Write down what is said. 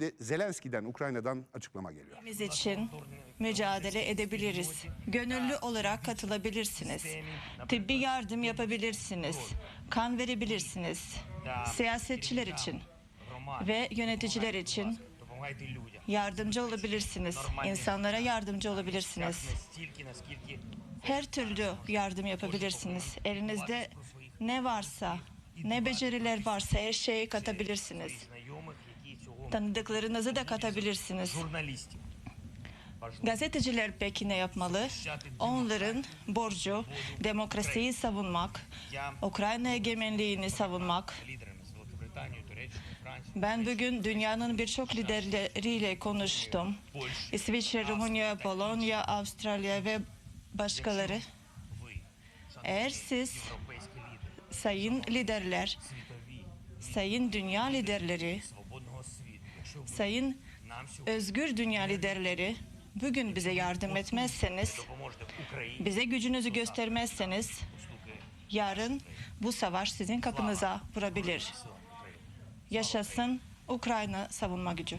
Şimdi Zelenski'den, Ukrayna'dan açıklama geliyor. Biz için mücadele edebiliriz. Gönüllü olarak katılabilirsiniz. Tıbbi yardım yapabilirsiniz. Kan verebilirsiniz. Siyasetçiler için ve yöneticiler için yardımcı olabilirsiniz. İnsanlara yardımcı olabilirsiniz. Her türlü yardım yapabilirsiniz. Elinizde ne varsa, ne beceriler varsa her şeyi katabilirsiniz. Tanıdıklarınızı da katabilirsiniz. Gazeteciler peki ne yapmalı? Onların borcu demokrasiyi savunmak, Ukrayna egemenliğini savunmak. Ben bugün dünyanın birçok liderleriyle konuştum. İsviçre, Rumunya, Polonya, Avustralya ve başkaları. Eğer siz sayın liderler, sayın dünya liderleri, Sayın özgür dünya liderleri, bugün bize yardım etmezseniz, bize gücünüzü göstermezseniz, yarın bu savaş sizin kapınıza vurabilir. Yaşasın Ukrayna savunma gücü.